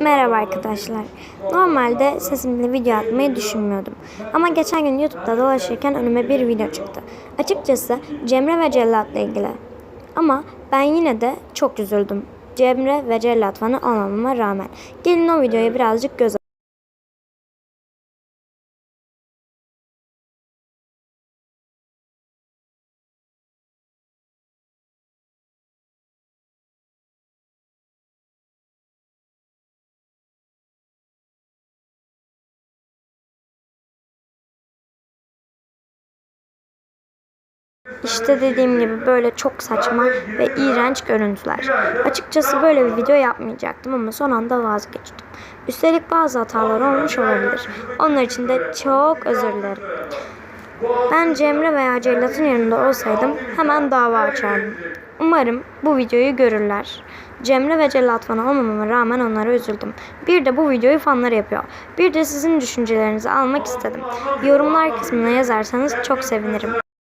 Merhaba arkadaşlar. Normalde sesimle video atmayı düşünmüyordum. Ama geçen gün YouTube'da dolaşırken önüme bir video çıktı. Açıkçası Cemre ve Cellat'la ilgili. Ama ben yine de çok üzüldüm. Cemre ve Cellat fanı olmamama rağmen. Gelin o videoya birazcık göz İşte dediğim gibi böyle çok saçma ve iğrenç görüntüler. Açıkçası böyle bir video yapmayacaktım ama son anda vazgeçtim. Üstelik bazı hatalar olmuş olabilir. Onlar için de çok özür dilerim. Ben Cemre veya Cellat'ın yanında olsaydım hemen dava açardım. Umarım bu videoyu görürler. Cemre ve Cellat fan olmamama rağmen onlara üzüldüm. Bir de bu videoyu fanlar yapıyor. Bir de sizin düşüncelerinizi almak istedim. Yorumlar kısmına yazarsanız çok sevinirim.